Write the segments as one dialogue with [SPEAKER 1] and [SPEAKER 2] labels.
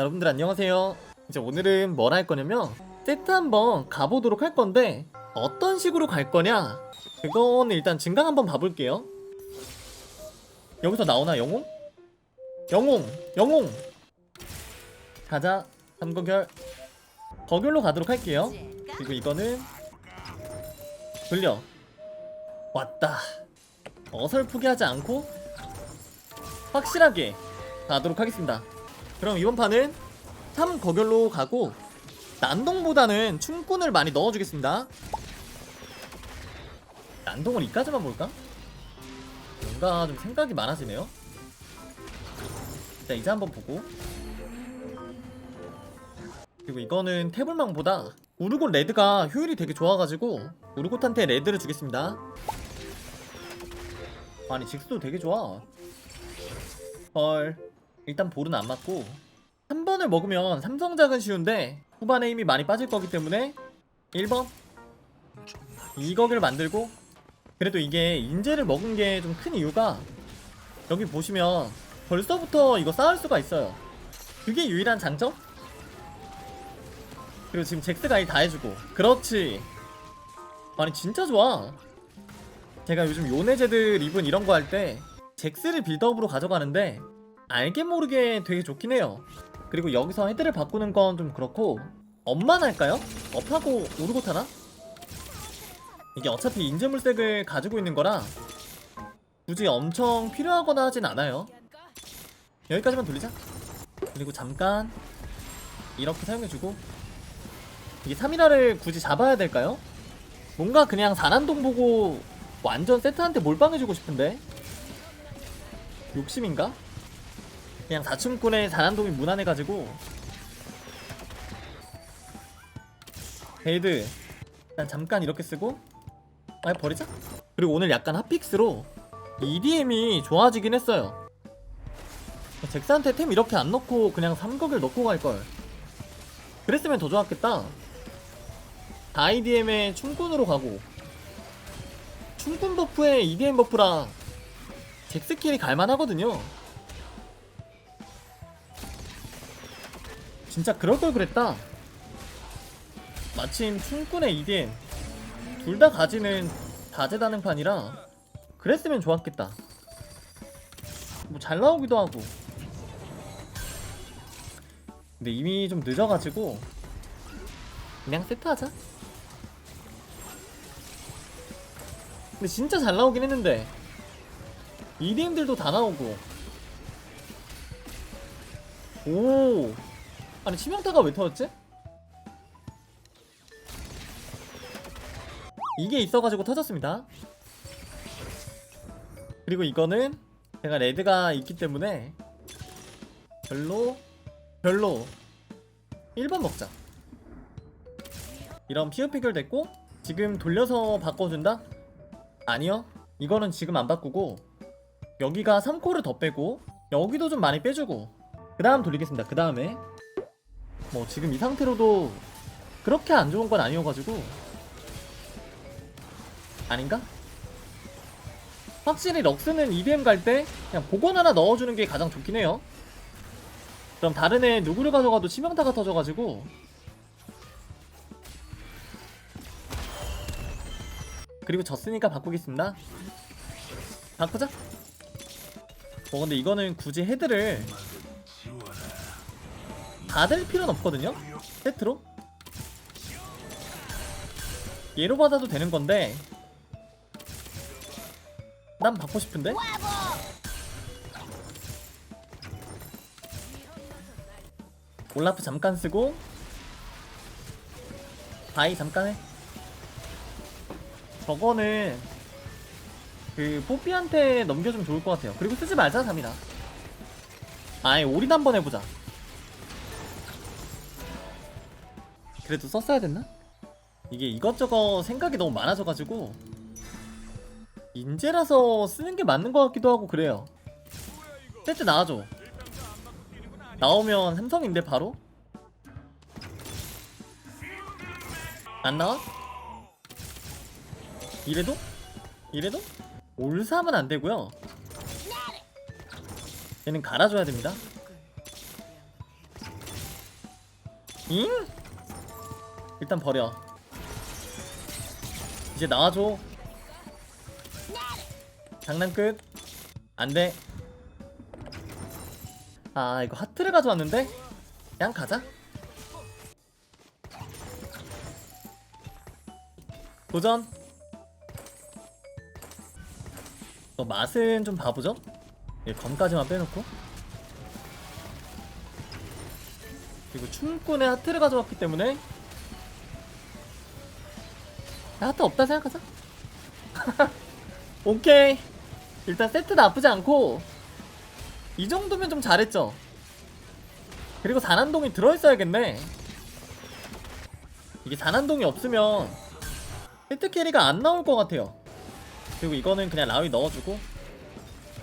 [SPEAKER 1] 여러분들 안녕하세요. 이제 오늘은 뭘 할 거냐면 세트 한번 가보도록 할 건데 어떤 식으로 갈 거냐? 그건 일단 증강 한번 봐볼게요. 여기서 나오나 영웅? 영웅, 영웅. 가자. 삼거결. 거결로 가도록 할게요. 그리고 이거는 돌려. 왔다. 어설프게 하지 않고 확실하게 가도록 하겠습니다. 그럼 이번 판은 3 거결로 가고 난동보다는 춤꾼을 많이 넣어주겠습니다. 난동을 이까지만 볼까? 뭔가 좀 생각이 많아지네요. 자 이제 한번 보고 그리고 이거는 태블망보다 우르곤 레드가 효율이 되게 좋아가지고 우르곤한테 레드를 주겠습니다. 아니 직수도 되게 좋아. 헐 일단 볼은 안 맞고 한 번을 먹으면 삼성작은 쉬운데 후반에 힘이 많이 빠질 거기 때문에 1번 이거기를 만들고 그래도 이게 인재를 먹은 게 좀 큰 이유가 여기 보시면 벌써부터 이거 쌓을 수가 있어요. 그게 유일한 장점? 그리고 지금 잭스가 일다 해주고. 그렇지. 아니 진짜 좋아. 제가 요즘 요네제들 입은 이런 거 할 때 잭스를 빌드업으로 가져가는데 알게 모르게 되게 좋긴 해요 그리고 여기서 헤드를 바꾸는 건 좀 그렇고 업만 할까요? 업하고 오르고 타나? 이게 어차피 인재물색을 가지고 있는 거라 굳이 엄청 필요하거나 하진 않아요 여기까지만 돌리자 그리고 잠깐 이렇게 사용해주고 이게 3일화를 굳이 잡아야 될까요? 뭔가 그냥 산안동 보고 완전 세트한테 몰빵해주고 싶은데 욕심인가? 그냥 사춤꾼의 산안동이 무난해가지고. 헤이드 일단 잠깐 이렇게 쓰고. 아 버리자? 그리고 오늘 약간 핫픽스로 EDM이 좋아지긴 했어요. 잭스한테 템 이렇게 안 넣고 그냥 삼각을 넣고 갈걸. 그랬으면 더 좋았겠다. IDM에 춤꾼으로 가고. 춤꾼 버프에 EDM 버프라 잭스 킬이 갈만하거든요 진짜 그럴 걸 그랬다. 마침 춤꾼의 EDM 둘다 가지는 다재다능판이라 그랬으면 좋았겠다. 뭐 잘 나오기도 하고. 근데 이미 좀 늦어가지고 그냥 세트하자. 근데 진짜 잘 나오긴 했는데 EDM들도 다 나오고. 오. 아니 치명타가 왜 터졌지? 이게 있어가지고 터졌습니다 그리고 이거는 제가 레드가 있기 때문에 별로 별로 1번 먹자 이런 피어 피결 됐고 지금 돌려서 바꿔준다? 아니요 이거는 지금 안 바꾸고 여기가 3코를 더 빼고 여기도 좀 많이 빼주고 그 다음 돌리겠습니다 그 다음에 뭐 지금 이 상태로도 그렇게 안 좋은 건 아니어가지고. 아닌가? 확실히 럭스는 EDM 갈 때 그냥 복원 하나 넣어주는 게 가장 좋긴 해요. 그럼 다른 애 누구를 가져가도 치명타가 터져가지고. 그리고 졌으니까 바꾸겠습니다. 바꾸자. 어 근데 이거는 굳이 헤드를 받을 필요는 없거든요? 세트로? 얘로 받아도 되는 건데 난 받고 싶은데? 올라프 잠깐 쓰고 바이 잠깐 해 저거는 그 뽀삐한테 넘겨주면 좋을 것 같아요 그리고 쓰지 말자 3이나 아예 올인 한번 해보자 그래도 썼어야 됐나? 이게 이것저것 생각이 너무 많아져가지고 인재라서 쓰는 게 맞는 것 같기도 하고 그래요 세트 나와줘 나오면 삼성인데 바로? 안 나와? 이래도? 이래도? 올삼은 안 되고요 얘는 갈아줘야 됩니다 잉? 일단 버려. 이제 나와줘. 장난 끝. 안돼. 아 이거 하트를 가져왔는데? 그냥 가자. 도전. 어, 맛은 좀 봐보죠? 예, 검까지만 빼놓고. 그리고 춤꾼의 하트를 가져왔기 때문에 하트 없다 생각하자. 오케이. 일단 세트 나쁘지 않고 이 정도면 좀 잘했죠. 그리고 산한동이 들어있어야겠네. 이게 산한동이 없으면 세트 캐리가 안 나올 것 같아요. 그리고 이거는 그냥 라위 넣어주고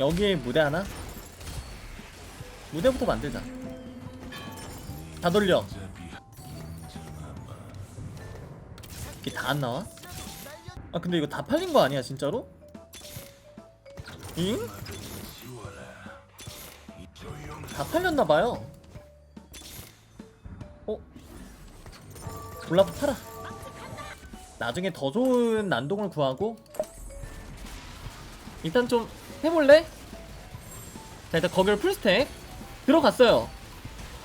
[SPEAKER 1] 여기에 무대 하나? 무대부터 만들자. 다 돌려. 이게 다 안 나와? 아 근데 이거 다 팔린 거 아니야 진짜로? 잉? 다 팔렸나봐요 어? 올라프 팔아 나중에 더 좋은 난동을 구하고 일단 좀 해볼래? 자 일단 거기를 풀스택 들어갔어요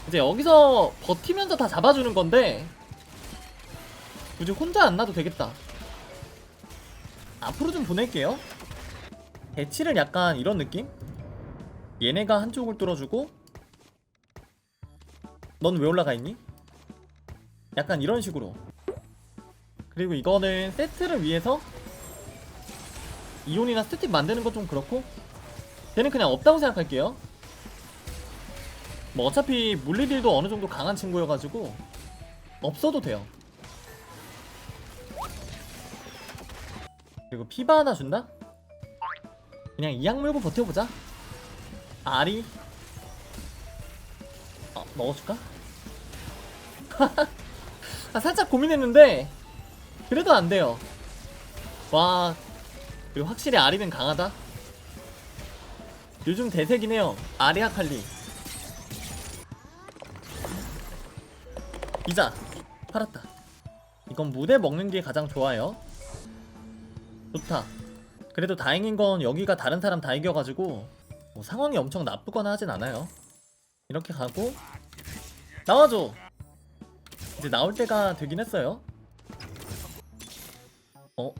[SPEAKER 1] 이제 여기서 버티면서 다 잡아주는 건데 굳이 혼자 안 놔도 되겠다 앞으로 좀 보낼게요 배치를 약간 이런 느낌? 얘네가 한쪽을 뚫어주고 넌 왜 올라가 있니? 약간 이런 식으로 그리고 이거는 세트를 위해서 이온이나 스틱 만드는 건좀 그렇고 걔는 그냥 없다고 생각할게요 뭐 어차피 물리딜도 어느 정도 강한 친구여가지고 없어도 돼요 그리고 피바 하나 준다? 그냥 이 약 물고 버텨보자. 아리. 어, 넣어줄까? 아, 살짝 고민했는데 그래도 안 돼요. 와 그리고 확실히 아리는 강하다. 요즘 대세긴 해요. 아리아 칼리. 이자 팔았다. 이건 무대 먹는 게 가장 좋아요 좋다. 그래도 다행인 건 여기가 다른 사람 다 이겨가지고 뭐 상황이 엄청 나쁘거나 하진 않아요. 이렇게 가고 나와줘. 이제 나올 때가 되긴 했어요. 어?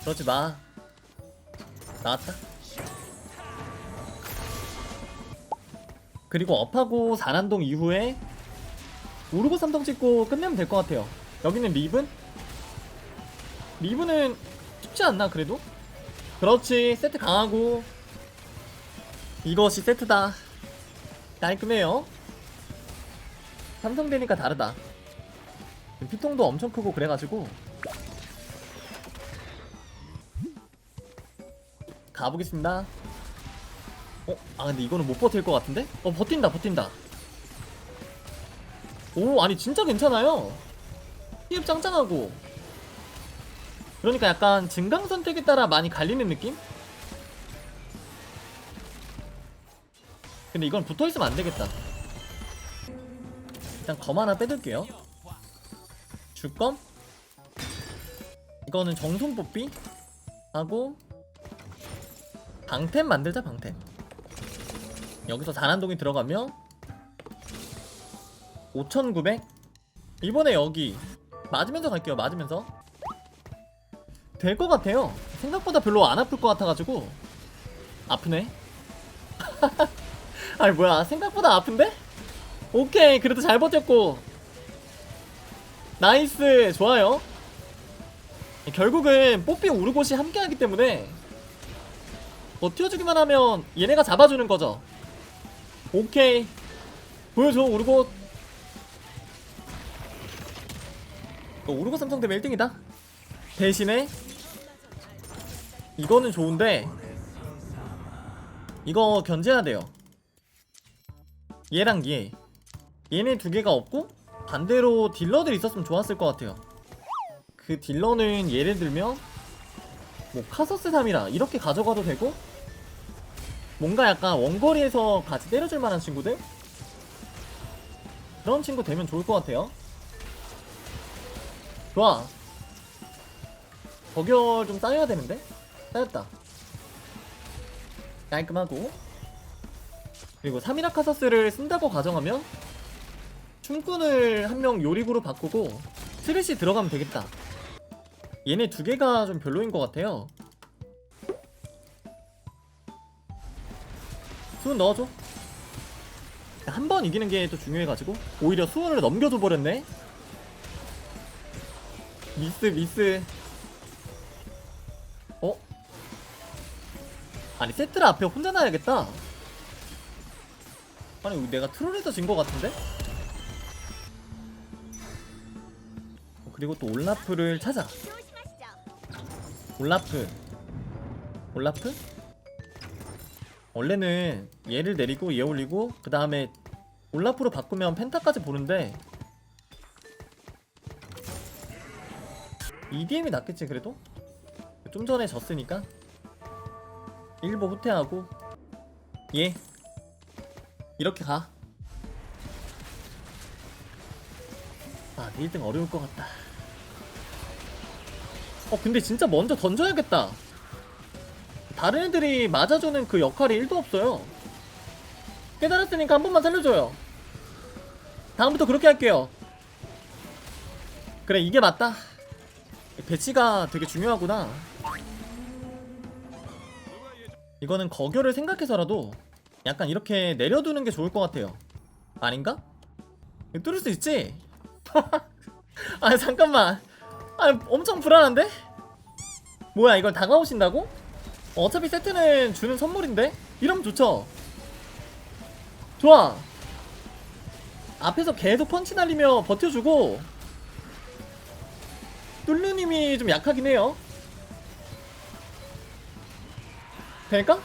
[SPEAKER 1] 그러지 마. 나왔다. 그리고 업하고 산안동 이후에 우르고 삼동 찍고 끝내면 될 것 같아요. 여기는 리븐? 리븐은 쉽지 않나 그래도? 그렇지 세트 강하고. 이것이 세트다. 깔끔해요. 삼성되니까 다르다. 피통도 엄청 크고 그래가지고. 가보겠습니다. 어? 아 근데 이거는 못 버틸 것 같은데? 어 버틴다 버틴다. 오 아니 진짜 괜찮아요. 피흡 짱짱하고 그러니까 약간 증강 선택에 따라 많이 갈리는 느낌? 근데 이건 붙어있으면 안되겠다. 일단 검 하나 빼둘게요. 줄검? 이거는 정손 뽑기? 하고 방템 만들자 방템. 여기서 단한동이 들어가면 5900 이번에 여기 맞으면서 갈게요 맞으면서 될 것 같아요. 생각보다 별로 안 아플 것 같아가지고. 아프네? 아니 뭐야. 생각보다 아픈데? 오케이. 그래도 잘 버텼고. 나이스. 좋아요. 결국은 뽀삐 우르곳이 함께하기 때문에 버텨주기만 하면 얘네가 잡아주는 거죠. 오케이. 보여줘 우르곳 어, 우르곳 삼성 되면 1등이다. 대신에 이거는 좋은데 이거 견제해야 돼요. 얘랑 얘. 얘네 두 개가 없고 반대로 딜러들 있었으면 좋았을 것 같아요. 그 딜러는 예를 들면 뭐 카서스 3이라 이렇게 가져가도 되고 뭔가 약간 원거리에서 같이 때려줄 만한 친구들? 그런 친구 되면 좋을 것 같아요. 좋아. 버결 좀 쌓여야 되는데? 쌓였다. 깔끔하고. 그리고 3이라 카사스를 쓴다고 가정하면 춤꾼을 한 명 요리구로 바꾸고 트릿이 들어가면 되겠다. 얘네 두 개가 좀 별로인 것 같아요. 수은 넣어줘. 한 번 이기는 게 또 중요해가지고. 오히려 수은을 넘겨줘 버렸네. 미스 미스 아니 세트를 앞에 혼자 놔야겠다 아니 내가 트롤에서 진 것 같은데? 어, 그리고 또 올라프를 찾아 올라프 올라프? 원래는 얘를 내리고 얘 올리고 그 다음에 올라프로 바꾸면 펜타까지 보는데 EDM이 낫겠지 그래도? 좀 전에 졌으니까 1보 후퇴하고 얘 이렇게 가 아, 내 1등 어려울 것 같다. 어, 근데 진짜 먼저 던져야겠다. 다른 애들이 맞아주는 그 역할이 1도 없어요. 깨달았으니까 한 번만 살려줘요. 다음부터 그렇게 할게요. 그래, 이게 맞다. 배치가 되게 중요하구나. 이거는 거결을 생각해서라도 약간 이렇게 내려두는 게 좋을 것 같아요. 아닌가? 뚫을 수 있지? 아 잠깐만. 아 엄청 불안한데? 뭐야 이걸 다가오신다고? 어차피 세트는 주는 선물인데? 이러면 좋죠. 좋아. 앞에서 계속 펀치 날리며 버텨주고 뚫루님이 좀 약하긴 해요. 될까?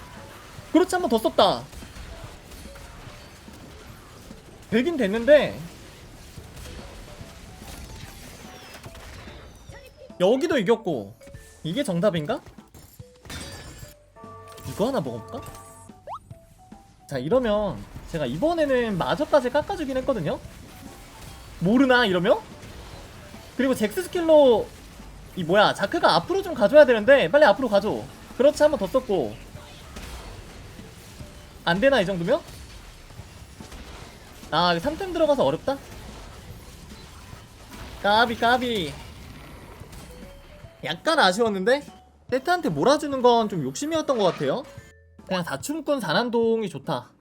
[SPEAKER 1] 그렇지 한 번 더 썼다. 되긴 됐는데 여기도 이겼고 이게 정답인가? 이거 하나 먹어볼까? 자 이러면 제가 이번에는 마저까지 깎아주긴 했거든요 모르나 이러면? 그리고 잭스 스킬로 이 뭐야 자크가 앞으로 좀 가줘야 되는데 빨리 앞으로 가줘 그렇지 한 번 더 썼고 안 되나 이 정도면? 아 3템 들어가서 어렵다? 까비 까비 약간 아쉬웠는데 세트한테 몰아주는 건 좀 욕심이었던 것 같아요. 그냥 다춤꾼 산한동이 좋다.